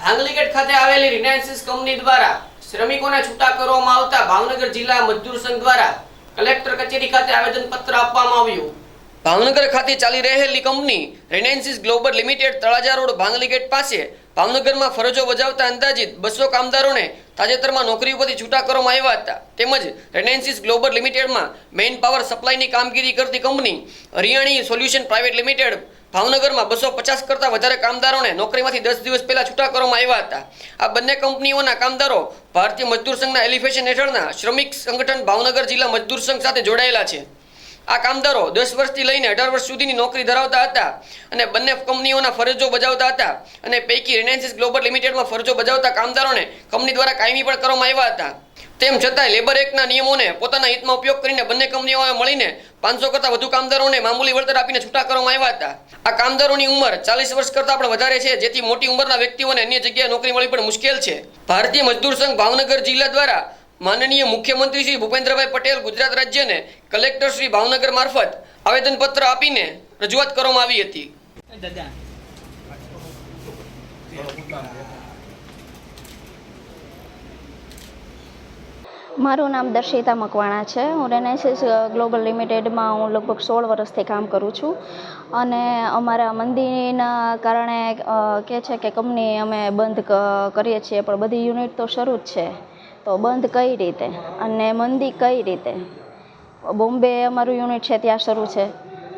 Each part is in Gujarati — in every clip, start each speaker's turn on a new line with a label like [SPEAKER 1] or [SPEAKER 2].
[SPEAKER 1] ભાંગલીગેટ ખાતે આવેલી રિલાયન્સિસ કંપની દ્વારા શ્રમિકોને છૂટા કરવામાં આવતા ભાવનગર જિલ્લા મજદૂર સંઘ દ્વારા કલેક્ટર કચેરી ખાતે આવેદનપત્ર આપવામાં આવ્યું. ભાવનગર ખાતે ચાલી રહેલી company Reliances global limited Talaja road ભાંગલીગેટ પાસે ભાવનગરમાં ફરજો બજાવતા અંદાજિત બસો કામદારોને તાજેતરમાં નોકરી ઉપરથી છૂટા કરવામાં આવ્યા હતા. તેમજ રિલાયન્સિસ ગ્લોબલ લિમિટેડમાં મેઇન પાવર સપ્લાયની કામગીરી કરતી company Hariyani solution private limited ભાવનગરમાં બસો પચાસ કરતાં વધારે કામદારોને નોકરીમાંથી દસ દિવસ પહેલા છૂટા કરવામાં આવ્યા હતા. આ બંને કંપનીઓના કામદારો ભારતીય મજદૂર સંઘના એલિફેશન હેઠળના શ્રમિક સંગઠન ભાવનગર જિલ્લા મજદૂર સંઘ સાથે જોડાયેલા છે. આ કામદારો દસ વર્ષથી લઈને અઢાર વર્ષ સુધીની નોકરી ધરાવતા હતા અને બંને કંપનીઓના ફરજો બજાવતા હતા અને પૈકી રિલાયન્સિસ ગ્લોબલ લિમિટેડમાં ફરજો બજાવતા કામદારોને કંપની દ્વારા કાયમી પણ કરવામાં આવ્યા હતા. તેમ છતાંય લેબર એક્ટના નિયમોને પોતાના હિતમાં ઉપયોગ કરીને બંને કંપનીઓએ મળીને પાંચસો કરતાં વધુ કામદારોને મામૂલી વળતર આપીને છૂટા કરવામાં આવ્યા હતા. આ કામદારોની ઉંમર ચાલીસ વર્ષ કરતાં પણ વધારે છે, જેથી મોટી ઉંમરના વ્યક્તિઓને અન્ય જગ્યાએ નોકરી મળી પણ મુશ્કેલ છે. ભારતીય મજદૂર સંઘ ભાવનગર જિલ્લા દ્વારા માનનીય મુખ્યમંત્રી શ્રી ભૂપેન્દ્રભાઈ પટેલ ગુજરાત રાજ્યને કલેક્ટર શ્રી ભાવનગર મારફત આવેદનપત્ર આપીને રજૂઆત કરવામાં આવી હતી.
[SPEAKER 2] મારું નામ દર્શિતા મકવાણા છે. હું રેનાઇસિસ ગ્લોબલ લિમિટેડમાં હું લગભગ સોળ વર્ષથી કામ કરું છું. અને અમારા મંદીના કારણે કે છે કે કંપની અમે બંધ કરીએ છીએ, પણ બધી યુનિટ તો શરૂ જ છે. તો બંધ કઈ રીતે? અને મંદી કઈ રીતે? બોમ્બે અમારું યુનિટ છે, ત્યાં શરૂ છે.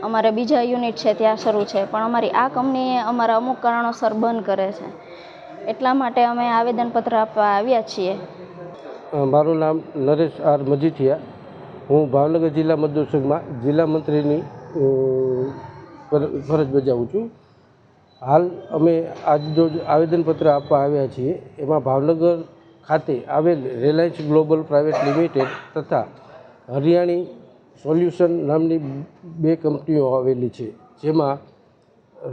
[SPEAKER 2] અમારે બીજા યુનિટ છે, ત્યાં શરૂ છે. પણ અમારી આ કંપની અમારા અમુક કારણોસર બંધ કરે છે. એટલા માટે અમે આવેદનપત્ર આપવા આવ્યા છીએ.
[SPEAKER 3] મારું નામ નરેશ આર મજીઠિયા. હું ભાવનગર જિલ્લા મજદૂર જિલ્લા મંત્રીની ફરજ બજાવું છું. હાલ અમે આજ રોજ આવેદનપત્ર આપવા આવ્યા છીએ. એમાં ભાવનગર ખાતે આવેલ રિલાયન્સ ગ્લોબલ પ્રાઇવેટ લિમિટેડ તથા હરિયાણી સોલ્યુશન નામની બે કંપનીઓ આવેલી છે, જેમાં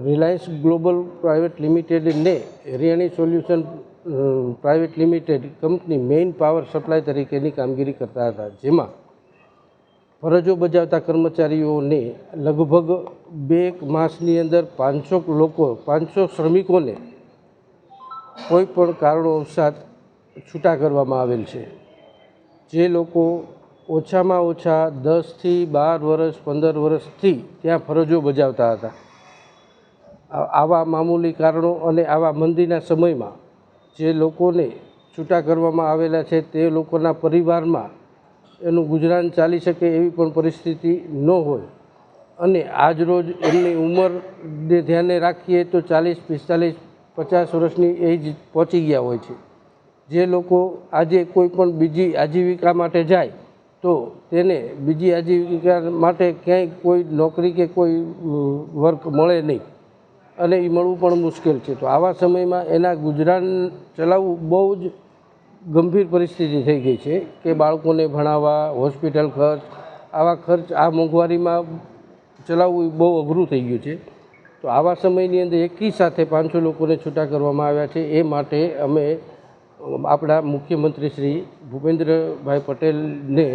[SPEAKER 3] રિલાયન્સ ગ્લોબલ પ્રાઇવેટ લિમિટેડને Hariyani solution private limited company main power supply તરીકેની કામગીરી કરતા હતા, જેમાં ફરજો બજાવતા કર્મચારીઓને લગભગ બે માસની અંદર પાંચસો લોકો, પાંચસો શ્રમિકોને કોઈ પણ કારણોસાર છૂટા કરવામાં આવેલ છે. જે લોકો ઓછામાં ઓછા દસથી બાર વર્ષ, પંદર વર્ષથી ત્યાં ફરજો બજાવતા હતા. આવા મામૂલી કારણો અને આવા મંદીના સમયમાં જે લોકોને છૂટા કરવામાં આવેલા છે તે લોકોના પરિવારમાં એનું ગુજરાન ચાલી શકે એવી પણ પરિસ્થિતિ ન હોય. અને આજરોજ એમની ઉંમરને ધ્યાને રાખીએ તો ચાલીસ, પિસ્તાલીસ, પચાસ વર્ષની એજ પહોંચી ગયા હોય છે. જે લોકો આજે કોઈ પણ બીજી આજીવિકા માટે જાય તો તેને બીજી આજીવિકા માટે ક્યાંય કોઈ નોકરી કે કોઈ વર્ક મળે નહીં. અને એ મળવું પણ મુશ્કેલ છે. તો આવા સમયમાં એના ગુજરાન ચલાવવું બહુ જ ગંભીર પરિસ્થિતિ થઈ ગઈ છે કે બાળકોને ભણાવવા, હોસ્પિટલ ખર્ચ, આવા ખર્ચ આ મોંઘવારીમાં ચલાવવું બહુ અઘરું થઈ ગયું છે. તો આવા સમયની અંદર એકી સાથે પાંચસો લોકોને છૂટા કરવામાં આવ્યા છે. એ માટે અમે આપણા મુખ્યમંત્રી શ્રી ભૂપેન્દ્રભાઈ પટેલને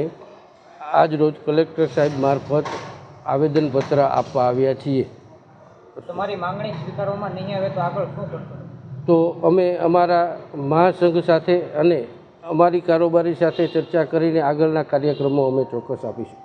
[SPEAKER 3] આજ રોજ કલેક્ટર સાહેબ મારફત આવેદનપત્ર આપવા આવ્યા છીએ.
[SPEAKER 4] તમારી માંગણી સ્વીકારવામાં નહીં આવે તો આગળ શું કરશો?
[SPEAKER 3] તો અમે અમારા મહાસંઘ સાથે અને અમારી કારોબારી સાથે ચર્ચા કરીને આગળના કાર્યક્રમો અમે ચોક્કસ આપીશું.